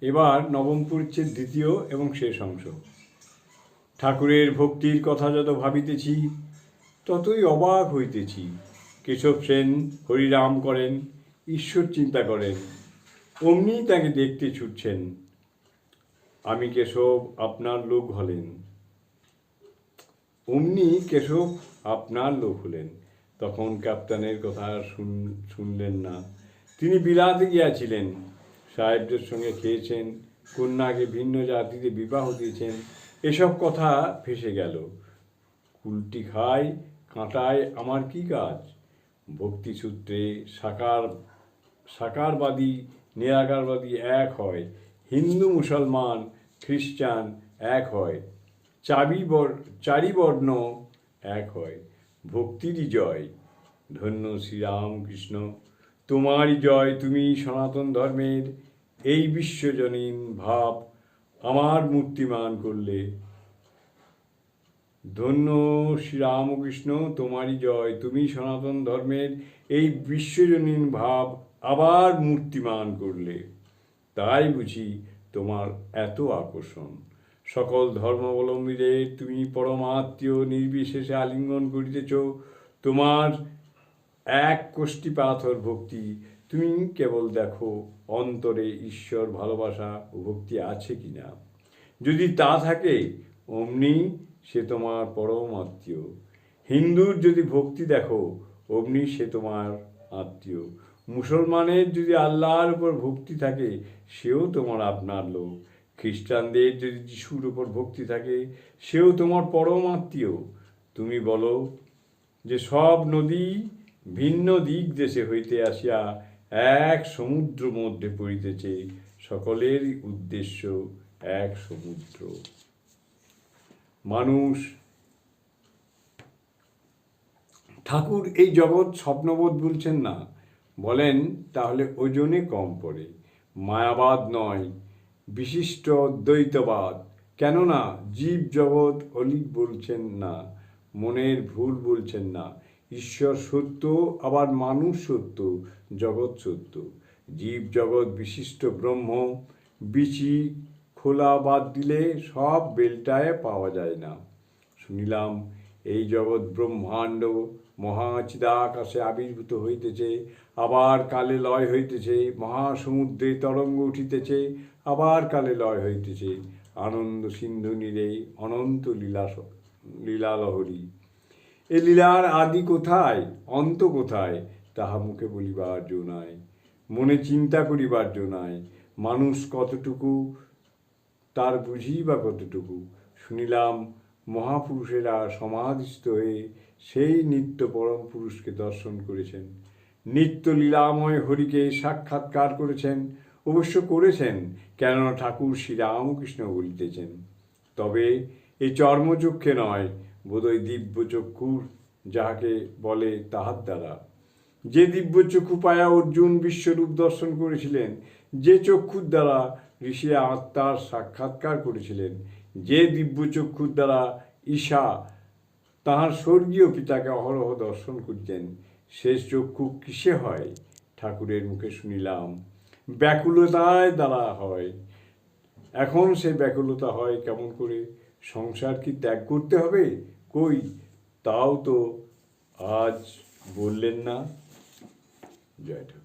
এবার নবম পরিচ্ছেদ দ্বিতীয় এবং শেষ অংশ। ঠাকুরের ভক্তির কথা যত ভাবিতেছি, ততই অবাক হইতেছি। কেশব সেন হরিরাম করেন, ঈশ্বর চিন্তা করেন, অমনি তাকে দেখতে ছুটছেন। আমি কেশব আপনার লোক হলেন। অমনি কেশব আপনার লোক হলেন। তখন ক্যাপ্টেনের কথা শুন- শুনলেন না। তিনি বিলাতে গিয়াছিলেন। সাহেবদের সঙ্গে খেয়েছেন, কন্যাকে ভিন্ন জাতিতে বিবাহ দিয়েছেন, এসব কথা ফেসে গেল। কুলটি খায়, কাঁটায়, আমার কি কাজ? ভক্তিসূত্রে সাকার, সাকারবাদী, নিরাকারবাদী এক হয়, হিন্দু, মুসলমান, খ্রিস্টান এক হয় চাবি বর চারি বর্ণ এক হয়, ভক্তিরই জয়। ধন্য শ্রীরামকৃষ্ণ। তোমারই জয় তুমি সনাতন ধর্মের। এই বিশ্বজনীন ভাব আমার মূর্তিমান করলে। ধন্য শ্রীরামকৃষ্ণ, তোমারই জয় তুমি সনাতন ধর্মের। এই বিশ্বজনীন ভাব আবার মূর্তিমান করলে। তাই বুঝি তোমার এত আকর্ষণ। সকল ধর্মাবলম্বীদের তুমি পরমাত্মীয় নির্বিশেষে আলিঙ্গন করিতেছ। তোমার এক কোষ্ঠী পাথর ভক্তি। তুমি কেবল দেখো অন্তরে ঈশ্বর ভালোবাসা ও ভক্তি আছে কি না যদি তা থাকে, অমনি সে তোমার পরম আত্মীয়। হিন্দুর যদি ভক্তি দেখো, অমনি সে তোমার আত্মীয়। মুসলমানের যদি আল্লাহর উপর ভক্তি থাকে, সেও তোমার আপনার লোক। খ্রিস্টানদের যদি যিশুর উপর ভক্তি থাকে, সেও তোমার পরম আত্মীয়। তুমি বলো যে সব নদী ভিন্ন দিক দেশে হইতে আসিয়া এক সমুদ্র মধ্যে পড়িতেছে। সকলের উদ্দেশ্য এক সমুদ্র। মানুষ, ঠাকুর এই জগৎ স্বপ্নবোধ বলছেন না। বলেন, তাহলে ওজনে কম পড়ে। মায়াবাদ নয়, বিশিষ্ট দ্বৈতবাদ। কেননা, জীব জগৎ অলিক বলছেন না, মনের ভুল বলছেন না। ঈশ্বর সত্য, আবার মানুষ সত্য, জগৎ সত্য। জীব জগৎ বিশিষ্ট ব্রহ্ম, বিচি খোলা বাদ দিলে সব বেলটায় পাওয়া যায় না। শুনিলাম, এই জগৎ ব্রহ্মাণ্ড মহাচিদাকাশে আবির্ভূত হইতেছে, আবার কালে লয় হইতেছে, মহাসমুদ্রে তরঙ্গ উঠিতেছে, আবার কালে লয় হইতেছে। আনন্দ সিন্ধু নীরে অনন্ত লীলা লীলালহরী। এ লীলার আদি কোথায়? অন্ত কোথায়? তাহা মুখে বলিবার জো নাই, মনে চিন্তা করিবার জো নাই। মানুষ কতটুকু, তার বুঝি বা কতটুকু? শুনিলাম মহাপুরুষেরা সমাধিস্থ হয়ে সেই নিত্য পরম পুরুষকে দর্শন করেছেন। নিত্য লীলাময় হরিকে সাক্ষাৎকার করেছেন। অবশ্য করেছেন, কেননা ঠাকুর শ্রীরামকৃষ্ণ বলিতেছেন। তবে এই চর্মচক্ষে নয় বোধহয় দিব্য চক্ষুর যাহাকে বলে তাহার দ্বারা। যে দিব্য চক্ষু পায়া অর্জুন বিশ্বরূপ দর্শন করেছিলেন, যে চক্ষুর দ্বারা ঋষি আত্মার সাক্ষাৎকার করেছিলেন, যে দিব্য চক্ষুর দ্বারা ঈশা তাহার স্বর্গীয় পিতাকে অহরহ দর্শন করতেন শেষ চক্ষু কিসে হয়? ঠাকুরের মুখে শুনিলাম, ব্যাকুলতায় দ্বারা হয়। এখন সে ব্যাকুলতা হয় কেমন করে? সংসার কি ত্যাগ করতে হবে? কই তাও তো আজ বললেন না জয় ঠাকুর